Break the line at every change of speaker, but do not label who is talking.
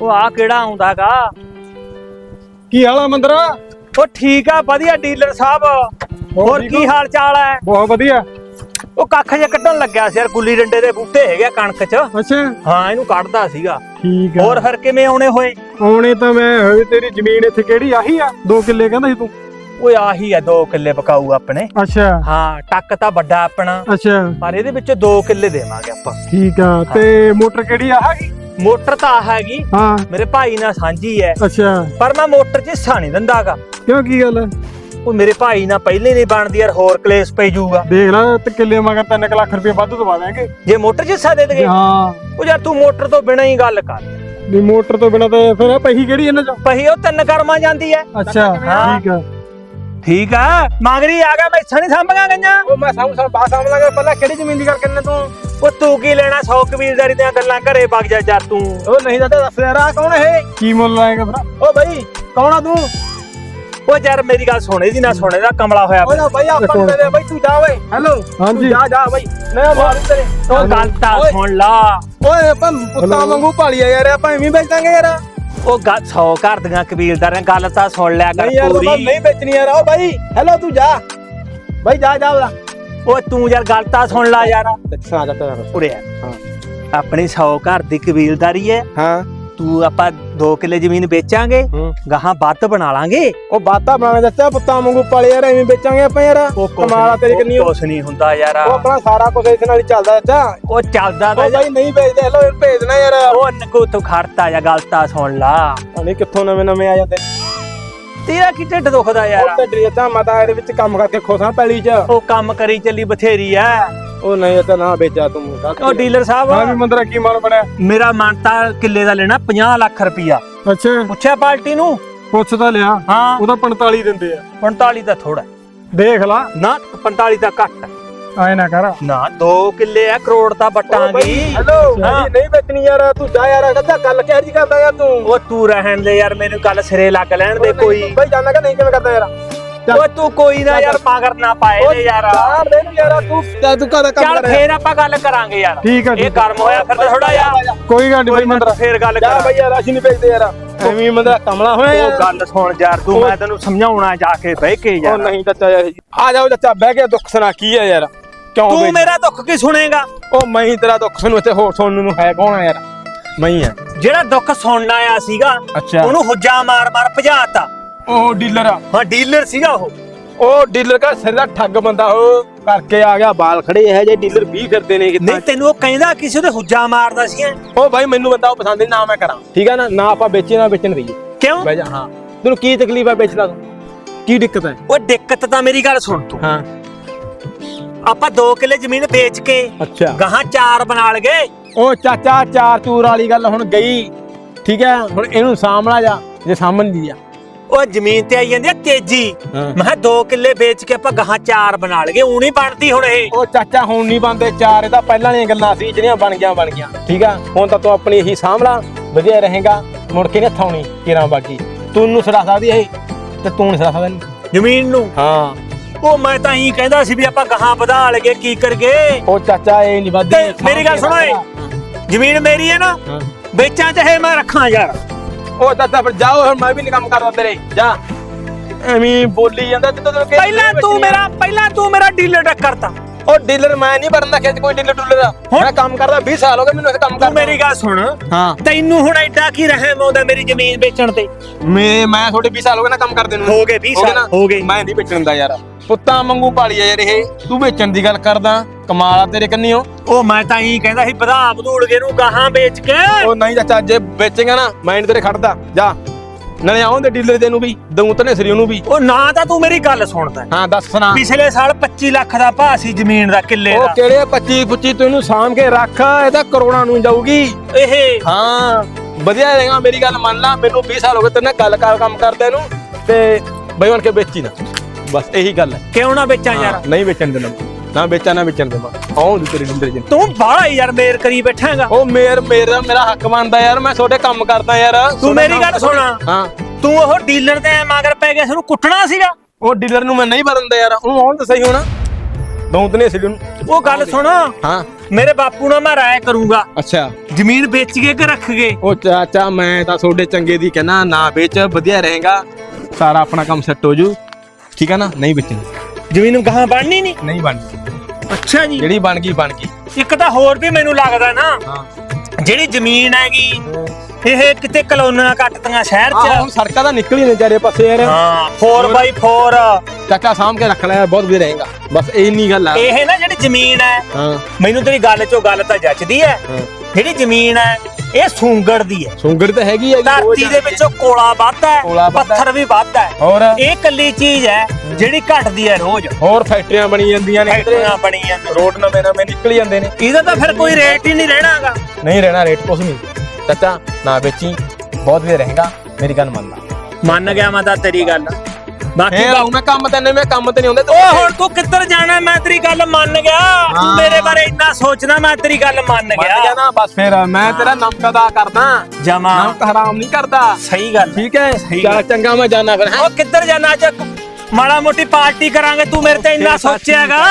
ਉਹ ਆ ਕਿਹੜਾ ਆਉਂਦਾਗਾ
ਕੀ ਹਾਲ ਆ ਮੰਦਰਾ?
ਉਹ ਠੀਕ ਆ ਵਧੀਆ ਡੀਲਰ ਸਾਹਿਬ। ਹੋਰ
ਠੀਕ
ਕੀ? ਹਾਲ ਚਾਲ ਹੈ
ਬਹੁਤ ਵਧੀਆ।
ਉਹ ਕੱਖ ਜੇ ਕੱਢਣ ਲੱਗਿਆ ਸੀ ਯਾਰ ਗੁੱਲੀ ਡੰਡੇ ਦੇ ਬੂਟੇ ਹੈਗੇ ਆ ਕਣਕ 'ਚ।
ਅੱਛਾ।
ਹਾਂ ਇਹਨੂੰ ਕੱਢਦਾ ਸੀਗਾ।
ਠੀਕ ਆ।
ਹੋਰ ਫਿਰ ਕਿਵੇਂ ਆਉਣੇ ਹੋਏ?
ਆਉਣੇ ਤਾਂ ਮੈਂ ਹੋਏ ਤੇਰੀ ਜ਼ਮੀਨ ਇੱਥੇ ਕਿਹੜੀ ਆਹੀ ਆ? 2 ਕਿੱਲੇ ਕਹਿੰਦਾ ਸੀ ਤੂੰ।
ਓਏ ਆਹੀ ਆ 2 ਕਿੱਲੇ ਪਕਾਊ ਆਪਣੇ।
ਅੱਛਾ।
ਹਾਂ ਟੱਕ ਤਾਂ ਵੱਡਾ ਆਪਣਾ।
ਅੱਛਾ।
ਪਰ ਇਹਦੇ ਵਿੱਚ 2 ਕਿੱਲੇ ਦੇਵਾਂਗੇ ਆਪਾਂ।
ਠੀਕ ਆ ਤੇ ਮੋਟਰ ਕਿਹੜੀ ਆ? ਹੈਗੀ
ਮੋਟਰ ਤਾਂ ਆਹ ਹੈਗੀ।
ਹਾਂ।
ਮੇਰੇ ਭਾਈ ਨਾਲ ਸਾਂਝੀ ਹੈ
ਅੱਛਾ।
ਪਰ ਮੈਂ ਮੋਟਰ 'ਚ ਹਿੱਸਾ ਨਹੀਂ ਦਿੰਦਾਗਾ।
ਕਿਉਂ ਕੀ ਗੱਲ? ਆ?
ਉਹ ਮੇਰੇ ਭਾਈ ਨਾਲ ਪਹਿਲੇ ਨਹੀਂ ਬਣਦੀ ਯਾਰ ਹੋਰ ਕਲੇਸ਼ ਪੈ ਜਾਊਗਾ।
ਦੇਖ ਲੈ ਤੇ ਕਿੱਲੇ ਮਗਰ 3 ਲੱਖ ਰੁਪਏ ਵੱਧ ਦਵਾ ਦਾਂਗੇ
ਜੇ ਮੋਟਰ 'ਚ ਹਿੱਸਾ ਦੇ ਦੇਗੇ
ਹਾਂ।
ਉਹ ਯਾਰ ਤੂੰ ਮੋਟਰ ਤੋਂ ਬਿਨਾਂ ਹੀ ਗੱਲ ਕਰ।
ਵੀ ਮੋਟਰ ਤੋਂ ਬਿਨਾ ਤਾਂ ਫਿਰ ਆ ਪਹੀ ਕਿਹੜੀ ਇਹਨਾਂ ਚ?
ਪਹੀ ਉਹ ਤਿੰਨ ਕਰਮਾਂ ਜਾਂਦੀ ਹੈ
ਅੱਛਾ
ਹਾਂ।
ਠੀਕ ਆ।
ਠੀਕ ਆ? ਮੰਗਰੀ ਆ ਗਿਆ ਮੈਂ ਇੱਛਾ ਨਹੀਂ ਸੰਭਾਂ ਗਈਆਂ।
ਉਹ ਮੈਂ ਸਾਹਮ ਸਾਹਮ ਬਾਸ ਸਾਹਮ ਲਾਂਗਾ ਪਹਿਲਾਂ ਕਿਹੜੀ ਜ਼ਮੀਨ ਦੀ ਗੱਲ ਕਰਨੇ ਤੂੰ?
ਉਹ ਤੂੰ ਕੀ ਲੈਣਾ ਸੌ ਕਬੀਲਦਾਰੀ ਦੀਆਂ ਗੱਲਾਂ ਘਰੇ ਵਗ ਜਾ ਜਾ ਤੂੰ।
ਉਹ ਨਹੀਂ ਤਾਂ ਦੱਸ ਯਾਰ ਆ ਕੌਣ ਹੈ ਕੀ ਮੁੱਲ ਲਾਏਗਾ ਫਿਰ ਓ ਬਾਈ ਕੌਣ ਆ ਤੂੰ?
ਉਹ ਯਾਰ ਮੇਰੀ ਗੱਲ ਸੁਣੇ ਦੀ ਨਾ ਸੁਣੇ ਦਾ ਕਮਲਾ ਹੋਇਆ
ਓਏ ਬਾਈ ਆਪਾਂ ਦੇ ਬਾਈ ਤੂੰ ਜਾ ਓਏ। ਹੈਲੋ? ਹਾਂਜੀ। ਜਾ ਜਾ ਬਾਈ। ਮੈਂ ਮਾਰੂ ਤੇਰੇ।
ਉਹ ਗੱਲ ਤਾਂ। ਸੁਣ ਲਾ।
ਓਏ ਆਪਾਂ ਪੁੱਤਾਂ ਵਾਂਗੂ ਭਾਲੀਆ ਯਾਰ ਆਪਾਂ ਐਵੇਂ ਵੇਚ ਦਾਂਗੇ ਯਾਰ।
ਉਹ ਗੱਲ ਸੌ ਘਰ ਦੀਆਂ ਕਬੀਲਦਾਰਾਂ ਗੱਲ ਤਾਂ ਸੁਣ ਲਿਆ ਕਰ
ਨਹੀਂ ਯਾਰ ਆਪਾਂ
ਪੂਰੀ।
ਨਹੀਂ ਵੇਚਣੀ ਯਾਰ। ਓ ਬਾਈ ਹੈਲੋ ਤੂੰ ਜਾ। ਬਾਈ ਜਾ ਜਾ ਉਹਦਾ।
ਓਏ ਤੂੰ ਯਾਰ ਗੱਲ ਤਾਂ ਸੁਣ ਲਾ ਯਾਰ।
ਅੱਛਾ ਜਾ ਤਾ
ਉਰੇ ਆ।
ਹਾਂ।
ਆਪਣੀ ਸੌ ਘਰ ਦੀ ਕਬੀਲਦਾਰੀ ਹੈ।
ਹਾਂ।
ਤੂੰ ਆਪਾਂ 2 ਕਿੱਲੇ ਜ਼ਮੀਨ ਵੇਚਾਂਗੇ
ਹੂੰ।
ਗਾਹਾਂ ਵੱਧ ਬਣਾ ਲਾਂਗੇ।
ਉਹ ਬਾਤਾਂ ਬਣਾਵੇਂ ਦੱਸਿਆ ਪੁੱਤਾਂ ਵਾਂਗੂ ਪਾਲੇ ਯਾਰ ਐਵੇਂ ਵੇਚਾਂਗੇ ਆਪਾਂ ਯਾਰ।
ਉਹ
ਕਮਾਲ ਆ ਤੇਰੀ ਕਿੰਨੀ ਉਹ
ਕੁਛ ਨਹੀਂ ਹੁੰਦਾ ਯਾਰ।
ਆਪਣਾ ਸਾਰਾ ਕੁਝ ਇਸ ਨਾਲ ਹੀ ਚੱਲਦਾ ਚਾਚਾ
ਉਹ ਚੱਲਦਾ ਤਾਂ
ਉਹ ਬਾਈ ਨਹੀਂ ਵੇਚਦੇ ਹੈਲੋ ਇਹਨੂੰ ਭੇਜ ਦੇਣਾ ਯਾਰ।
ਉਹ ਨਕੋ ਤੂੰ ਖੜਤਾ ਜਾਂ ਗੱਲ ਤਾਂ ਸੁਣ ਲਾ।
ਨਹੀਂ ਕਿੱਥੋਂ ਨਵੇਂ ਨਵੇਂ ਆ ਜਾਂਦੇ।
ਤੇਰਾ ਕੀ ਢਿੱਡ ਦੁਖਦਾ
ਉਹ
ਯਾਰ?
ਢੱਡਰੀ ਚਾਚਾ ਮੈਂ ਤਾਂ ਇਹਦੇ ਵਿੱਚ ਕੰਮ ਕਰਕੇ ਖੁਸ਼ ਪੈਲੀ 'ਚ।
ਉਹ ਕੰਮ ਕਰੀ ਚੱਲੀ ਬਥੇਰੀ ਐ।
ਉਹ ਨਹੀਂ ਇਹ ਤਾਂ ਨਾ ਵੇਚਿਆ ਤੂੰ
ਉਹ ਡੀਲਰ
ਹਾਂ ਵੀ
ਸਾਹਿਬ
ਮੰਦਰਾ ਕੀ ਮਨ ਬਣਿਆ?
ਮੇਰਾ ਮਨ ਤਾਂ ਕਿੱਲੇ ਦਾ ਲੈਣਾ 50 ਲੱਖ ਰੁਪਈਆ।
ਅੱਛਾ।
ਪੁੱਛਿਆ ਪਾਰਟੀ ਨੂੰ?
ਪੁੱਛ ਤਾਂ ਲਿਆ।
ਹਾਂ।
ਉਹਦਾ 45 ਦਿੰਦੇ ਆ।
45 ਤਾਂ ਥੋੜਾ
ਦੇਖ ਲਾ।
ਨਾ 45 ਤਾਂ ਘੱਟ। ਹੈ।
ਆਏ ਨਾ ਕਰ।
ਨਾ 2 ਕਿੱਲੇ ਆ ਕਰੋੜ ਤਾਂ ਵਟਾਂਗੀ
ਹੈਲੋ
ਹਾਂ।
ਨਹੀਂ ਵੇਚਣੀ ਯਾਰ ਤੂੰ ਜਾ ਯਾਰ ਕੱਦਾ ਗੱਲ ਕਿਹੋ ਜੀ ਕਰਦਾ ਯਾਰ ਤੂੰ।
ਉਹ ਤੂੰ ਰਹਿਣ ਦੇ ਯਾਰ ਮੈਨੂੰ ਗੱਲ ਸਿਰੇ ਲੱਗ ਲੈਣ ਦੇ ਕੋਈ।
ਬਈ ਜਾਣਾ ਕਿ ਨਹੀਂ ਕਿਵੇਂ ਕਰਦਾ ਯਾਰ?
ਓਏ ਤੂੰ ਕੋਈ ਨਾ ਯਾਰ ਪਾਗਰ ਨਾ ਪਾਏ ਦੇ ਯਾਰ
ਯਾਰ। ਦੇ ਨੂੰ ਯਾਰ ਤੂੰ ਜਾ ਤੂੰ ਕਾਹਦਾ ਕੰਮ
ਚੱਲ
ਕਰ
ਫੇਰ ਆਪਾਂ ਗੱਲ ਕਰਾਂਗੇ ਯਾਰ।
ਠੀਕ ਆ
ਇਹ ਗਰਮ ਹੋਇਆ ਫਿਰ ਥੋੜਾ ਜਿਹਾ
ਕੋਈ ਗੱਲ ਨਹੀਂ ਬਈ ਮੰਦਰਾ
ਫੇਰ ਗੱਲ
ਜਾ
ਕਰਾਂਗੇ
ਬਈ ਯਾਰ ਅਸੀਂ ਨਹੀਂ ਵੇਚਦੇ ਯਾਰ। ਐਵੇਂ ਮੰਦਰਾ ਕਮਲਾ ਹੋਇਆ
ਉਹ
ਯਾਰ।
ਗੱਲ ਸੁਣ ਯਾਰ ਤੂੰ ਮੈਂ ਤੈਨੂੰ ਸਮਝਾਉਣਾ ਜਾ ਕੇ ਬਹਿ ਕੇ
ਉਹ
ਯਾਰ।
ਨਹੀਂ ਚਾਚਾ ਯਾਰ। ਆ ਜਾਓ ਚਾਚਾ ਬਹਿ ਕੇ ਦੁੱਖ ਸੁਣਾ ਕੀ ਹੈ ਯਾਰ। ਕਿਉਂ
ਤੂੰ ਮੇਰਾ ਦੁੱਖ ਕੀ ਸੁਣੇਗਾ?
ਉਹ ਮੈਂ ਹੀ ਤੇਰਾ ਦੁੱਖ ਸੁਣੂ ਇੱਥੇ ਹੋਰ ਸੁਣਨ ਨੂੰ ਹੈ ਕੌਣ ਯਾਰ? ਮੈਂ ਹੀ ਆ।
ਜਿਹੜਾ ਦੁੱਖ ਸੁਣਨ ਆਇਆ ਸੀਗਾ ਉਹਨੂੰ ਹੁੱਜਾ ਮਾਰ ਮਾਰ ਭਜਾਤਾ।
ਉਹ ਡੀਲਰ। ਆ
ਹਾਂ ਡੀਲਰ ਸੀਗਾ ਉਹ।
ਉਹ ਡੀਲਰ ਦਾ ਸਿਰ ਦਾ ਠੱਗ ਬੰਦਾ ਉਹ ਕਰਕੇ ਆ ਗਿਆ ਬਾਲ ਖੜੇ ਇਹ ਜੇ ਡੀਲਰ 20 ਫਿਰਦੇ ਨੇ ਕਿੱਦਾਂ?
ਨਹੀਂ ਤੈਨੂੰ ਉਹ ਕਹਿੰਦਾ ਕਿਸੇ ਦੇ ਹੁੱਜਾ ਮਾਰਦਾ ਸੀ।
ਉਹ ਭਾਈ ਮੈਨੂੰ ਬੰਦਾ ਉਹ ਪਸੰਦ ਨਹੀਂ ਨਾ ਮੈਂ ਕਰਾਂ। ਠੀਕ ਆ ਨਾ ਨਾ ਆਪਾਂ ਵੇਚੇ ਨਾ ਵੇਚਣ ਦਈਏ।
ਕਿਉਂ?
ਜਾ ਹਾਂ। ਤੈਨੂੰ ਕੀ ਤਕਲੀਫ ਹੈ ਵੇਚਦਾ ਤੂੰ ਕੀ ਦਿੱਕਤ ਹੈ
ਉਹ ਦਿੱਕਤ ਤਾਂ ਮੇਰੀ ਗੱਲ ਸੁਣ ਤੂੰ।
ਹਾਂ।
ਆਪਾਂ 2 ਕਿੱਲੇ ਜ਼ਮੀਨ ਵੇਚ ਕੇ
ਅੱਛਾ।
ਗਾਹਾਂ ਚਾਰ ਬਣਾ ਲਗੇ।
ਉਹ ਚਾਚਾ ਚਾਰ ਚੂਰ ਵਾਲੀ ਗੱਲ ਹੁਣ ਗਈ। ਠੀਕ ਹੈ ਹੁਣ ਇਹਨੂੰ ਸਾਹਮਣਾ ਜਾ ਜੇ ਸਾਹਮਣ ਦੀ ਆ।
ਉਹ ਜ਼ਮੀਨ ਤੇ ਆਈ ਜਾਂਦੀ ਆ ਤੇਜ਼ੀ।
ਹਾਂ।
ਮੈਂ ਕਿਹਾ 2 ਕਿੱਲੇ ਵੇਚ ਕੇ ਆਪਾਂ ਗਾਹਾਂ ਚਾਰ ਬਣਾ ਲਗੇ ਉਹ ਨਹੀਂ ਬਣਦੀ ਹੁਣ ਇਹ।
ਉਹ ਚਾਚਾ ਹੁਣ ਨਹੀਂ ਬੰਦੇ ਚਾਰ ਇਹ ਤਾਂ ਪਹਿਲਾਂ ਦੀਆਂ ਗੱਲਾਂ ਸੀ ਜਿਹੜੀਆਂ ਬਣ ਗਿਆ ਬਣ ਗਿਆ ਠੀਕ ਆ? ਹੁਣ ਤਾਂ ਤੂੰ ਆਪਣੀ ਇਹੀ ਸਾਹਮਣਾ ਵਧੀਆ ਰਹੇਗਾ। ਮੁੜ ਕੇ ਨਹੀਂ ਥਾਉਣੀ ਕਿਰਾਂ ਬਾਕੀ ਤੂੰ ਨੂੰ ਸੜਾ ਸਕਦੀ ਇਹ? ਤੇ ਤੂੰ ਨਹੀਂ ਸੜਾ ਸਕਦਾ ਇਹਨੂੰ।
ਜ਼ਮੀਨ ਨੂੰ?
ਹਾਂ।
ਉਹ ਮੈਂ ਤਾਂ ਹੀ ਕਹਿੰਦਾ ਸੀ ਵੀ ਆਪਾਂ ਗਾਹਾਂ ਵਧਾ ਲਗੇ ਕੀ ਕਰਗੇ
ਉਹ ਚਾਚਾ ਇਹ ਨਹੀਂ ਵੱਧਦੀ
ਤੇ ਮੇਰੀ ਗੱਲ ਸੁਣੋ ਏ। ਜ਼ਮੀਨ ਮੇਰੀ ਹੈ ਨਾ।
ਹਾਂ।
ਵੇਚਾਂ ਚਾਹੇ ਮੈਂ ਰੱਖਾਂ ਯਾਰ।
ਉਹ ਚਾਚਾ ਫਿਰ ਜਾਓ ਹੁਣ ਮੈਂ ਵੀ ਨਹੀਂ ਕੰਮ ਕਰਦਾ ਤੇਰੇ। ਜਾ। ਐਵੇਂ ਬੋਲੀ ਜਾਂਦਾ ਜਿੱਦੋਂ ਤੈਨੂੰ
ਪਹਿਲਾਂ ਤੂੰ ਮੇਰਾ ਪਹਿਲਾਂ ਤੂੰ ਮੇਰਾ ਡੀਲਰ ਟੱਕ ਕਰਤਾ।
ਉਹ ਡੀਲਰ ਮੈਂ ਨਹੀਂ ਬਣਦਾ ਖਿੱਚ ਕੋਈ ਡੀਲਰ ਡੂਲਰ
ਹੁਣ?
ਮੈਂ ਕੰਮ ਕਰਦਾ 20 ਸਾਲ ਹੋ ਗਏ ਮੈਨੂੰ ਇਹ ਕੰਮ
ਤੂੰ
ਕਰਦਾ।
ਮੇਰੀ ਗੱਲ ਸੁਣ।
ਹਾਂ।
ਤੈਨੂੰ ਹੁਣ ਐਡਾ ਕੀ ਰਹਿਮ ਆਉਂਦਾ ਮੇਰੀ ਜ਼ਮੀਨ ਵੇਚਣ ਤੇ?
ਮੈਂ ਮੈਂ ਤੁਹਾਡੇ 20 ਸਾਲ ਹੋ ਗਏ ਨਾ ਕੰਮ ਕਰਦੇ ਨੂੰ।
ਹੋ ਗਏ 20
ਹੋ ਗਏ
ਸਾਲ
ਨਾ?
ਹੋ ਗਏ।
ਮੈਂ ਨਹੀਂ ਵੇਚਣ ਦਾ ਯਾਰ। ਪੁੱਤਾਂ ਵਾਂਗੂ ਪਾਲੀ ਆ ਯਾਰ ਇਹ। ਤੂੰ ਵੇਚਣ ਦੀ ਗੱਲ ਕਰਦਾ ਕਮਾਲ ਆ ਤੇਰੇ ਕੰਨੀਓ।
ਉਹ ਮੈਂ ਤਾਂ ਹੀ ਕਹਿੰਦਾ ਸੀ ਵਧਾ ਵਧੂੜ ਕੇ ਨੂੰ ਗਾਹਾਂ ਵੇਚ ਕੇ।
ਉਹ ਨਹੀਂ ਚਾਚਾ ਜੇ ਵੇਚੇਗਾ ਨਾ ਮੈਂ ਨੀ ਤੇਰੇ ਖੜਦਾ। ਜਾ। ਨਾਲੇ ਆਉਂਦੇ ਡੀਲਰ ਦੇ ਨੂੰ ਵੀ ਦਊ ਤਨੇ ਸਰੀ ਉਹਨੂੰ ਵੀ।
ਉਹ ਨਾ ਤਾਂ ਤੂੰ ਮੇਰੀ ਗੱਲ ਸੁਣਦਾ।
ਹਾਂ ਦੱਸ ਸੁਣਾ।
ਪਿਛਲੇ ਸਾਲ 25 ਲੱਖ ਦਾ ਭਾਅ ਸੀ ਜ਼ਮੀਨ ਦਾ ਕਿੱਲੇ
ਉਹ
ਦਾ।
ਕਿਹੜੇ 25 25 ਤੂੰ ਇਹਨੂੰ ਸਾਂਭ ਕੇ ਰੱਖ ਇਹ ਤਾਂ ਕਰੋੜਾਂ ਨੂੰ ਜਾਊਗੀ।
ਇਹ?
ਹਾਂ ਵਧੀਆ ਰਹੇਗਾ ਮੇਰੀ ਗੱਲ ਮੰਨ ਲਾ ਮੈਨੂੰ 20 ਸਾਲ ਹੋ ਗਏ ਤੇਰੇ ਨਾਲ ਗੱਲ ਕਰ ਕੰਮ ਕਰਦੇ ਨੂੰ ਤੇ ਬਈ ਬਣ ਕੇ ਵੇਚੀ ਨਾ? ਬਸ ਇਹੀ ਗੱਲ ਹੈ।
ਕਿਉਂ ਨਾ ਵੇਚਾਂ ਯਾਰ?
ਨਹੀਂ ਵੇਚਣ ਦੇਣਾ। ਨਾ ਵੇਚਾਂ ਨਾ ਵੇਚਣ ਦੇਵਾ। ਆਉਂ ਦੀ ਤੇਰੀ ਡੀਲਰ ਜੀ
ਤੂੰ ਬਾਹਲਾ ਹੀ ਯਾਰ ਮੇਰ ਕਰੀ ਬੈਠਾਂਗਾ।
ਉਹ ਮੇਰ ਮੇਰਾ ਮੇਰਾ ਹੱਕ ਬਣਦਾ ਯਾਰ ਮੈਂ ਤੁਹਾਡੇ ਕੰਮ ਕਰਦਾ ਯਾਰ।
ਤੂੰ ਮੇਰੀ ਗੱਲ ਸੁਣ।
ਹਾਂ।
ਤੂੰ ਉਹ ਡੀਲਰ ਦੇ ਮਗਰ ਪੈ ਗਿਆ ਸਾਨੂੰ ਕੁੱਟਣਾ ਸੀਗਾ?
ਉਹ ਡੀਲਰ ਨੂੰ ਮੈਂ ਨਹੀਂ ਬਰਨਦਾ ਯਾਰ ਉਹਨੂੰ ਆਉਣ ਤਾਂ ਸਹੀ ਹੋਣਾ। ਤਨੇ ਸਰੀ ਉਹਨੂੰ
ਉਹ ਗੱਲ ਸੁਣ।
ਹਾਂ।
ਮੇਰੇ ਬਾਪੂ ਨਾਲ ਮੈਂ ਰਾਏ ਕਰੂੰਗਾ।
ਅੱਛਾ।
ਜ਼ਮੀਨ ਵੇਚ ਕੇ ਕਿ ਰੱਖ ਗਏ
ਉਹ ਚਾਚਾ ਮੈਂ ਤਾਂ ਤੁਹਾਡੇ ਚੰਗੇ ਦੀ ਕਹਿਣਾ ਨਾ ਵੇਚ ਵਧੀਆ ਰਹੇਗਾ। ਸਾਰਾ ਆਪਣਾ ਕੰਮ ਸੈੱਟ ਹੋ ਜੂ। ਠੀਕ ਹੈ ਨਾ? ਨਹੀਂ ਵੇਚਣੀ।
ਜ਼ਮੀਨ ਗਾਹਾਂ ਬਣਨੀ ਨਹੀਂ?
ਨਹੀਂ ਬਣਨੀ
ਅੱਛਾ ਜੀ।
ਜਿਹੜੀ ਬਣ ਗਈ ਬਣ ਗਈ।
ਇੱਕ ਤਾਂ ਹੋਰ ਵੀ ਮੈਨੂੰ ਲੱਗਦਾ ਨਾ
ਹਾਂ।
ਜਿਹੜੀ ਜ਼ਮੀਨ ਹੈਗੀ ਇਹ ਕਿਤੇ ਕਲੋਨੀਆਂ ਕੱਟਦੀਆਂ ਸ਼ਹਿਰ
ਆਹ ਹੁਣ
'ਚ
ਸੜਕਾਂ ਤਾਂ ਨਿਕਲ ਹੀ ਨੇ ਚਾਰੇ ਪਾਸੇ ਯਾਰ।
ਹਾਂ 4x4
ਚਾਚਾ ਸਾਂਭ ਕੇ ਰੱਖ ਲੈ ਬਹੁਤ ਵਧੀਆ ਰਹੇਗਾ। ਬਸ ਇੰਨੀ ਗੱਲ ਆ।
ਇਹ ਨਾ ਜਿਹੜੀ ਜ਼ਮੀਨ ਹੈ
ਹਾਂ।
ਮੈਨੂੰ ਤੇਰੀ ਗੱਲ 'ਚੋਂ ਗੱਲ ਤਾਂ ਜੱਚਦੀ ਹੈ।
ਹਾਂ।
ਜਿਹੜੀ ਜ਼ਮੀਨ ਹੈ ਇਹ ਸੂੰਗੜ ਦੀ ਹੈ।
ਸੁੰਗੜ ਤਾਂ ਹੈਗੀ ਹੈ
ਧਰਤੀ ਦੇ ਵਿੱਚੋਂ ਕੋਲਾ ਵੱਧਦਾ
ਕੋਲਾ
ਹੈ।
ਵੱਧਦਾ।
ਪੱਥਰ ਵੀ ਵੱਧਦਾ ਹੈ।
ਹੋਰ?
ਇਹ ਕੱਲੀ ਚੀਜ਼ ਹੈ ਜਿਹੜੀ ਘਟਦੀ ਹੈ ਰੋਜ਼।
ਹੋਰ ਫੈਕਟਰੀਆਂ ਬਣੀ ਜਾਂਦੀਆਂ ਨੇ।
ਫੈਕਟਰੀਆਂ ਬਣੀਆਂ ਨੇ।
ਰੋਡ ਨਵੇਂ ਨਵੇਂ ਨਿਕਲ ਜਾਂਦੇ ਨੇ।
ਇਹਦਾ ਤਾਂ ਫਿਰ ਕੋਈ ਰੇਟ ਹੀ ਨਹੀਂ ਰਹਿਣਾਗਾ।
ਨਹੀਂ ਰਹਿਣਾ ਰੇਟ ਕੁਛ ਨਹੀਂ। ਚਾਚਾ ਨਾ ਵੇਚੀ ਬਹੁਤ ਵਧੀਆ ਰਹੇਗਾ। ਮੇਰੀ ਗੱਲ ਮੰਨ ਲਾ।
ਮੰਨ ਗਿਆ ਮੈਂ ਤਾਂ ਤੇਰੀ ਗੱਲ। ਬਾਕੀ
ਫੇਰ ਆਉਂ ਮੈਂ ਕੰਮ ਤੇ ਨਹੀਂ ਮੈਂ ਕੰਮ ਤੇ ਨਹੀਂ ਹੁੰਦੇ
ਓ ਹੁਣ ਤੂੰ ਕਿੱਧਰ ਜਾਣਾ? ਮੈਂ ਤੇਰੀ ਗੱਲ ਮੰਨ ਗਿਆ। ਤੂੰ। ਮੇਰੇ ਬਾਰੇ ਇੰਨਾ ਸੋਚਣਾ ਮੈਂ ਤੇਰੀ ਗੱਲ ਮੰਨ
ਗਿਆ। ਨਾ ਬਸ ਫੇਰ ਮੈਂ ਤੇਰਾ ਨਮਕ ਅਦਾ ਕਰਦਾ।
ਜਮਾ।
ਨਮਕ ਹਰਾਮ ਨਹੀਂ ਕਰਦਾ।
ਸਹੀ ਗੱਲ
ਠੀਕ ਹੈ?
ਸਹੀ
ਚੱਲ
ਗੱਲ।
ਚੰਗਾ ਮੈਂ ਜਾਣਾ ਫਿਰ?
ਓ ਕਿੱਧਰ ਜਾਣਾ? ਅੱਜ ਮਾੜਾ ਮੋਟੀ ਪਾਰਟੀ ਕਰਾਂਗੇ ਤੂੰ ਮੇਰੇ ਤੇ ਇੰਨਾ ਸੋਚਿਆਗਾ।